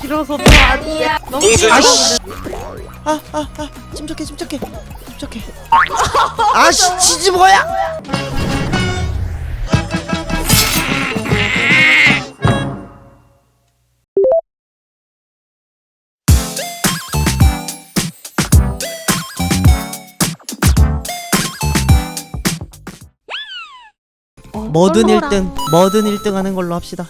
길어서 또 아니야. 너무 아이씨. 길어. 아, 아, 아, 침착해, 침착해, 침착해. 아씨, 치즈 뭐야? 어, 뭐든 솔로라. 1등, 뭐든 1등 하는 걸로 합시다.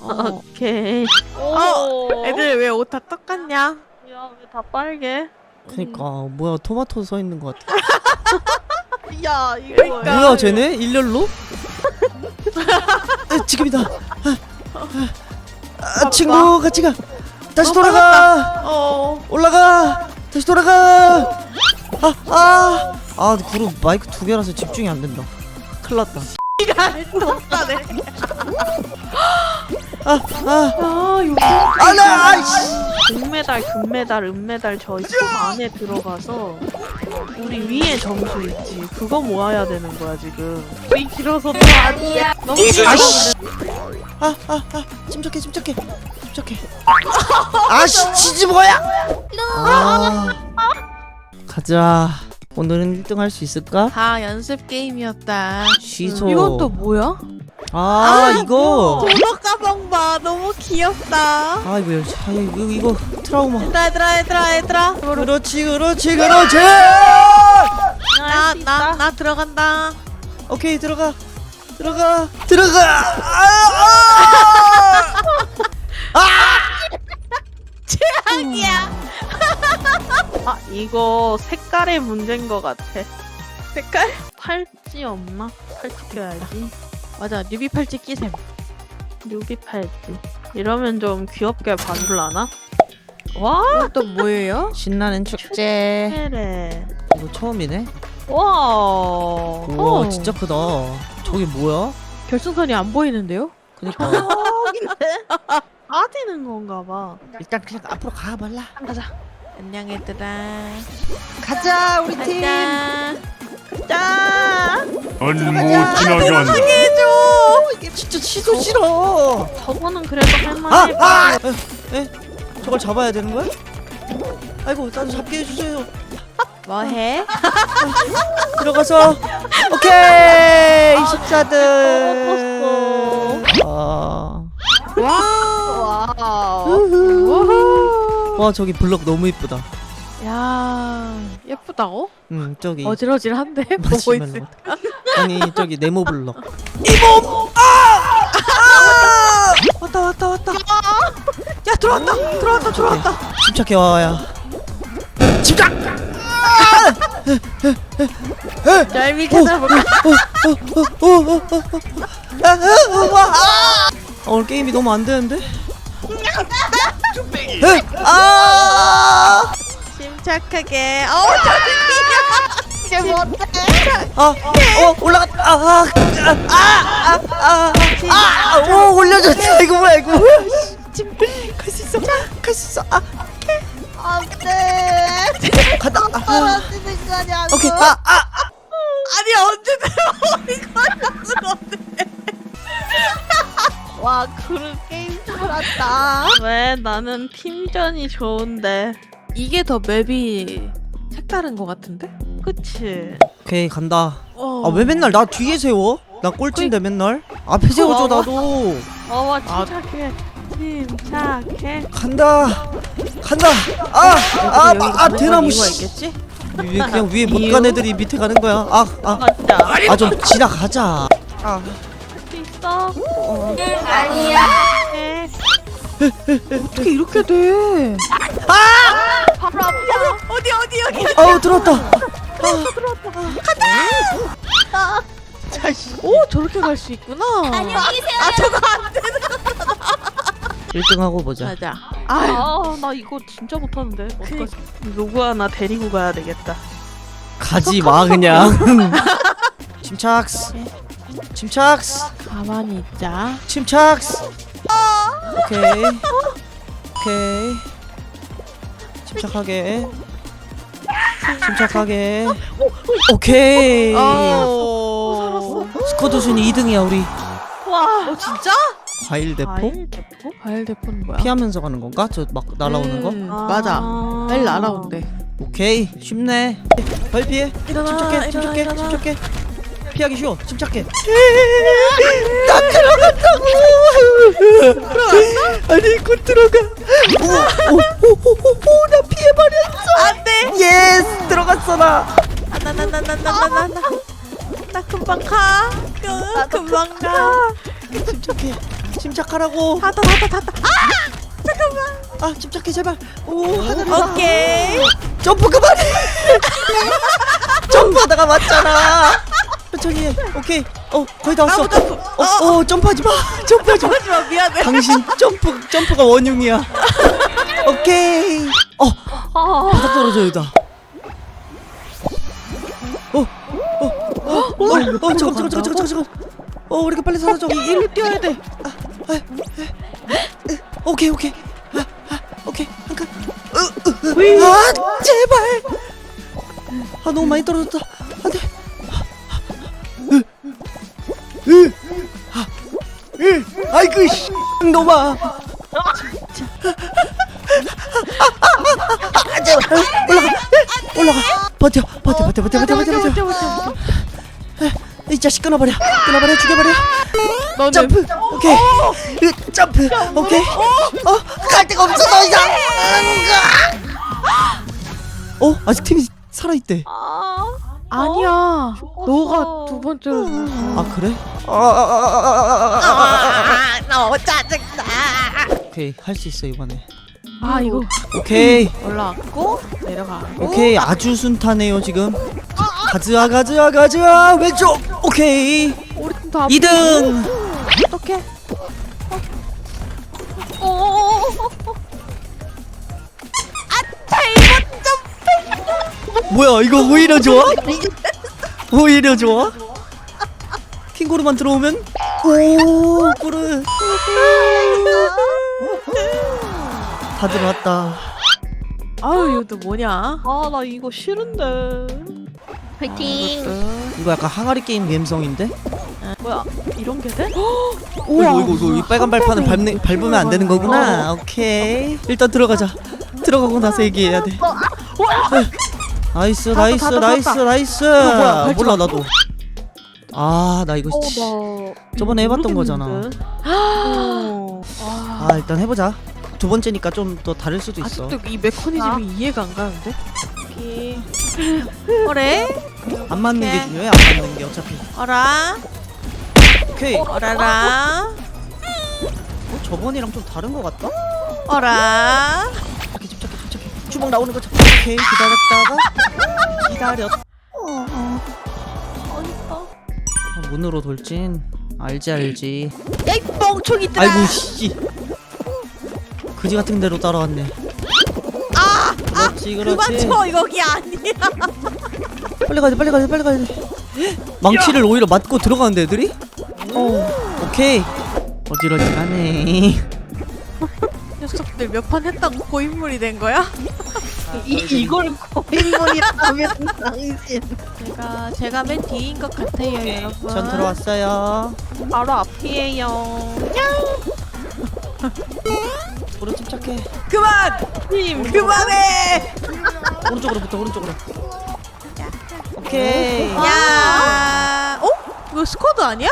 어, 오케이. 어, 애들 왜 옷 다 똑같냐? 야, 왜 다 빨개? 그니까 뭐야 토마토 서 있는 것 같아. 야, 이거 그러니까. 뭐야 쟤네 일렬로? 아, 지금이다. 아, 아, 아, 친구 같이 가. 다시 돌아가. 어. 올라가. 다시 돌아가. 아, 아, 아, 그룹 마이크 두 개라서 집중이 안 된다. 큰일 났다. 똑같네. 아, 아, 아, 여기 아, 나, 아이씨. 금메달, 금메달, 은메달 저 이쪽 안에 들어가서 우리 위에 점수 있지. 그거 모아야 되는 거야 지금. 우리 길어서 또 아니야. 너무 길어. 아이씨. 아, 아, 아, 침착해, 침착해, 침착해. 아씨, 치즈 뭐야? 아, 가자. 오늘은 1등 할 수 있을까? 다 연습 게임이었다. 취소. 이건 또 뭐야? 아, 이거. 너무 귀엽다. 아, 이거, 아, 이거, 이거 트라우마. 얘들아, 얘들아, 얘들아, 얘들아. 그렇지, 그렇지, 그렇지. 나, 나, 나 들어간다. 오케이, 들어가, 들어가, 들어가. 아, 아! 최악이야. 아, 이거 색깔의 문제인 것 같아. 색깔? 팔찌 없나? 팔찌 껴야지. 맞아. 뉴비 팔찌 끼셈. 뉴비 팔찌. 이러면 좀 귀엽게 봐줄라나? 와, 이건 또 뭐예요? 신나는 축제. 그래. 이거 처음이네. 와. 우와, 어. 진짜 크다. 저게 뭐야? 결승선이 안 보이는데요? 그니까. 빠지는 건가 봐. 일단 그냥 앞으로 가 말라. 가자. 안녕 얘들아. 가자, 우리 가자. 자. 넌못 지나게 한다. 해줘. 이게 진짜 취소 싫어. 저거는 그래도 아, 할만해. 아! 에, 에? 저걸 잡아야 되는 거야? 아이고, 나도 잡게 해주세요. 뭐해? 들어가서 오케이 십자들. 아, 와. 우후. 와 저기 블럭 너무 이쁘다. 야, 예쁘다고? 음 저기 어질어질한데? 보고 마시멜로. 같아. 아니 저기 네모 블럭. 이몸 아! 아! 왔다 왔다 왔다. 야 들어왔다 들어왔다 들어왔다. 침착해 와야. 침착. 잡을까? 어, 오늘 게임이 너무 안 되는데? 에? 아! 침착하게. 어, 저기 이게 뭔데? 아, 어, 올라갔다. 아, 아, 아, 아, 아, 아, 오, 올려줬다. 이거 뭐야, 이거 뭐야. 갈수 있어, 갈수 있어. 아, 안 돼. 간다. 아, 아, 떨어지는. 오케이. 아, 아, 아니 언제 들어오는 거냐고. 와, 그런 게임 잘한다. 왜 나는 팀전이 좋은데. 이게 더 맵이 색다른 것 같은데? 그치? 오케이, 간다. 어. 아, 왜 맨날 나 뒤에 세워? 나 꼴찌인데 맨날? 앞에 세워줘, 나도. 어와 침착해. 침착해. 간다. 간다. 아, 아, 여기 아, 가는 대나무 이유가 씨. 있겠지? 위에 그냥 위에 못? 간 애들이 밑에 가는 거야. 아, 아. 아, 좀 지나가자. 아, 할수 있어? 어. 해. 어떻게 이렇게 돼? 바로 앞이야. 어디 어디 여기? 아우 들었다. 오 저렇게 갈 수 있구나. 아 저거 안 돼. 1등 하고 보자. 맞아. 아유. 아, 나 이거 진짜 못하는데. 어떡하지? 누구 하나 데리고 가야 되겠다. 가지 마 그냥. 침착. 침착. 가만히 있자. 침착. 오케이. 오케이. 침착하게. 침착하게. 오케이. 어. 스쿼드 순위 2등이야 우리. 와, 어 진짜? 과일 대포? 과일 대포? 과일 대포는 뭐야? 피하면서 가는 건가? 저 막 날아오는 거? 음, 맞아. 빨리 날아온대. 오케이 쉽네 빨리 피해 일어나, 침착해 일어나, 침착해 일어나. 침착해 피하기 쉬워. 침착해. 나 들어갔다고. 아니 곧 들어가. 오오오오 나 피해버렸어. 안돼. 예스 들어갔어 나. 나나나나나나나. 나. 금방 가. 그, 금방 가. 침착해. 침착하라고. 닫아 닫아 닫아. 아. 침착해 제발. 오 하늘을 오케이. 점프 그만해. 점프하다가 맞잖아 천천히 해. 오케이. 어 거의 다 왔어. 점프. 어, 어 점프하지 마. 점프하지 마. 하지마. 미안해. 당신 점프 점프가 원흉이야. 오케이. 어 바닥 떨어져 여기다. 어어 어 어? 어, 잠깐 잠깐 잠깐 잠깐 잠깐. 어 우리가 빨리 사라져 일로 뛰어야 돼. 오케이 오케이. 아, 아, 오케이. 한칸 아 제발. 아 너무 많이 떨어졌다 아이고 씨 놈아. 아, 올라가. 올라가 버텨 버텨 버텨 버텨 버텨 버텨 버텨 이 자식 끊어버려 끊어버려 죽여버려. 너는 점프 오케이. 으, 점프 오케이. 어갈 데가 없어 더 이상 어? 아직 팀이 살아있대. 아 니야. 너가 두 번째로. 아 그래? 아, 너무 짜증나. 오케이 할 수 있어 이번에 아 이거 오케이 올라왔고 내려가고. 오케이 아주 순탄해요 지금 가즈아 가즈아 가즈아 왼쪽 오케이 우리 팀다 2등 어떡해? 뭐야 이거 오히려 좋아? 오히려 좋아? 킹고르만 들어오면 오 꾸르 다 들어왔다 아유 이거 또 뭐냐? 아 나 이거 싫은데. 파이팅. 이거 약간 항아리 게임 감성인데? 뭐야 이런 게 돼? 우와 이거 이거 이 빨간 발판을 밟는, 밟으면 안 되는 거구나 오케이 일단 들어가자 들어가고 나서 얘기해야 돼 나이스 나이스 닫아, 나이스 닫아. 나이스 뭐야, 몰라 나도 아 나 이거 씨- 어, 나 저번에 해봤던 모르겠는데. 어. 아 일단 해보자 두 번째니까 좀 더 다를 수도 있어 아직도 이 메커니즘이 아. 이해가 안 가는데? 오케이. 어래? 안 맞는 게 오케이. 중요해 안 맞는 게 어차피 어라? 오케이 어, 어라라? 저번이랑 좀 다른 거 같다? 어라? 주먹 나오는 거 잡고 오케이 기다렸다가 기다렸 아, 문으로 돌진 알지 알지 야이 멍청이들아! 아이고 씨 그지 같은 데로 따라왔네 아! 그렇지 그만 그렇지 쳐 여기 아니야. 빨리 가야 돼 빨리 가야 돼 빨리 가야 돼 망치를 오히려 맞고 들어가는데 애들이? 어 오케이 어지러지하네 녀석들 몇 판 했다고 고인물이 된 거야? 이 이걸 고인물이라면 당신 제가 제가 맨 뒤인 것 같아요, 여러분. 전 들어왔어요 바로 앞이에요. 오른 침착해 그만! 팀 그만해! 오른쪽으로 붙어 오른쪽으로 오케이 야! 어? 이거 스쿼드 아니야?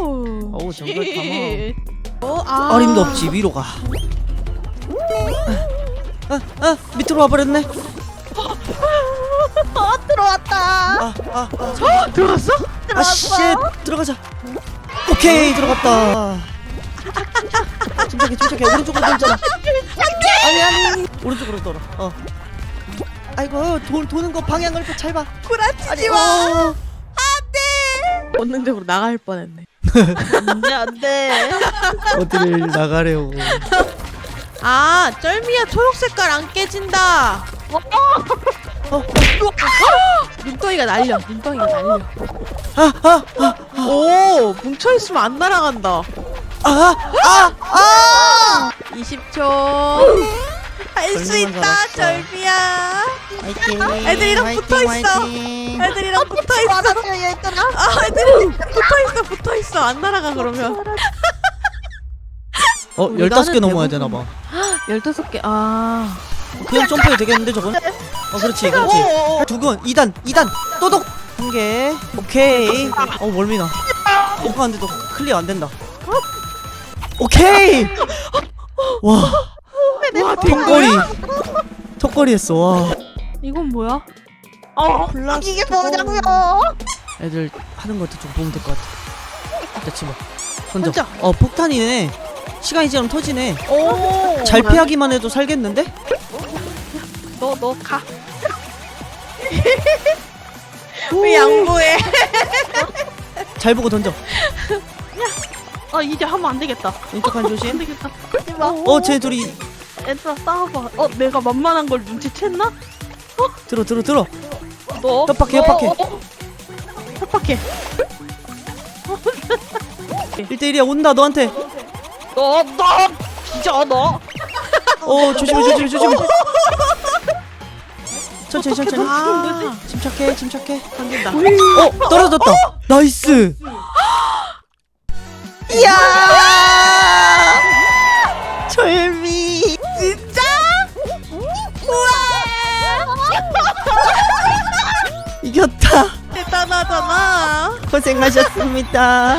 오. 어우 정글 탐험 어, 아. 어림도 없지 위로 가. 아, 아 밑으로 와버렸네. 아 들어왔다. 아, 아, 아, 들어갔어? 아, 씨, 들어가자. 오케이 들어갔다. 침착해, 침착해. 오른쪽으로 돌잖아. 아니 아니. 오른쪽으로 돌아. 어. 아이고 도, 도는 거 방향을 또 잘 봐. 구라치지 어. 마! 본능적으로 나갈 뻔했네. 안돼 안돼. 어디를 나가래요. 아, 쩔미야 초록 색깔 안 깨진다. 어, 눈덩이가 날려. 눈덩이가 날려. 아, 아, 아, 오, 뭉쳐 있으면 안 날아간다. 아, 아, 아. 20초. 할수 절미만 있다. 절비야 화이팅 애들이랑 붙어있어. 애들이랑 붙어있어 얘들아. 아 애들이 붙어있어 붙어있어 안 날아가 그러면 어 우리 15개 나는 넘어야 대부분- 되나봐. 15개 아. 그냥 점프해도 되겠는데 저건? 어 그렇지 그렇지. 두근 2단 2단 또독 한 개. 오케이. 어 멀미나. 점프하는데도 클리어 안 된다. 오케이! 와. 와 턱걸이. 턱걸이. 했어 와. 이건 뭐야? 어. 이게 뭐냐고요? 애들 하는 것도 좀 보면 될 것 같아. 자 치마 던져 던져. 어 폭탄이네 시간이 지나면 터지네 오 잘 피하기만 해도 살겠는데? 너 너 가. 왜 양보해 잘 보고 던져 아 이제 하면 안 되겠다. 왼쪽 한 안 조심 되겠다. 어쟤 둘이 얘들아 싸워봐. 어 내가 만만한 걸 눈치챘나? 들어 들어 들어 너. 협박해, 너, 협박해. 어, 어. 협박해. 1대1이야 온다 너한테 너! 너. 기져 너. 어 조심해 조심해 조심해. 천천히 어떻게 천천히. 던지는 거지? 침착해 침착해. 던진다. 어 떨어졌다. 나이스. 이야! 절미. 진짜? 우와! 이겼다. 대단하잖아. 고생하셨습니다